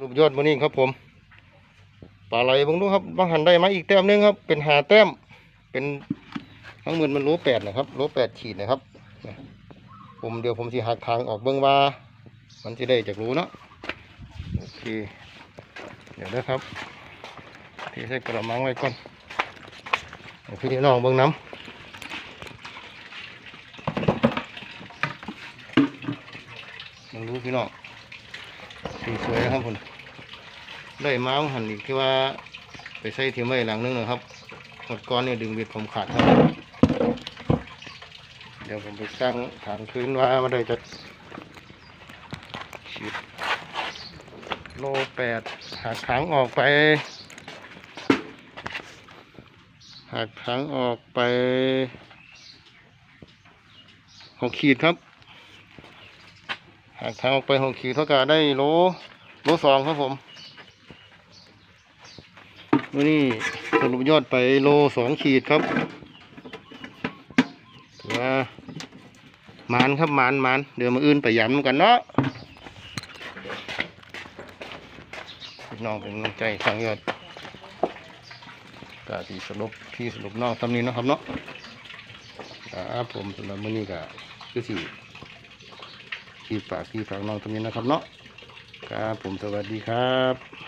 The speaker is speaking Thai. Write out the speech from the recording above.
รูปยอดมันนี่ครับผมปลาไหลเบงดูครับบางหันได้มาอีกแต้มนึงครับ เป็นหาแต้ม เป็นทั้งหมื่นมันโลแปดนะครับโลแปดขีดนะครับผมเดี๋ยวผมสิหักทางออกเบื้องว่า มันจะได้จากรู้เนาะโอเค เดี๋ยวนะครับเทใส่กระมังไว้ก่อนให้พี่น้องเบื้องน้ำมันรู้พี่น้อง สีสวยนะครับผมได้ม้าหันอีกที่ว่าไปใส่เทียมไว้หลังนึงนะครับหมดก้อนเนี่ยดึงเบ็ดผมขาดครับ เดี๋ยวผมไปสร้างฐานพื้นว่ามาได้จะฉีดโลแปดหักถังออกไปหักถังออกไปหกขีดครับ หากทางออกไปหกขีดเท่ากับได้โลโลสองครับผมวันนี้สรุปยอดไปโลสองขีดครับถือว่ามานครับมานมานเดี๋ยวมาอื่นไปย้ำกันเนาะน้องเป็นกำลังใจทางยอดกาที่สรุปที่สรุปนอกตำนี้นะครับเนาะครับผมสำหรับมื้อนี้ก็คือสี่ ลิปฝากพี่ฝากน้องตรงนี้นะครับเนาะครับผมสวัสดีครับ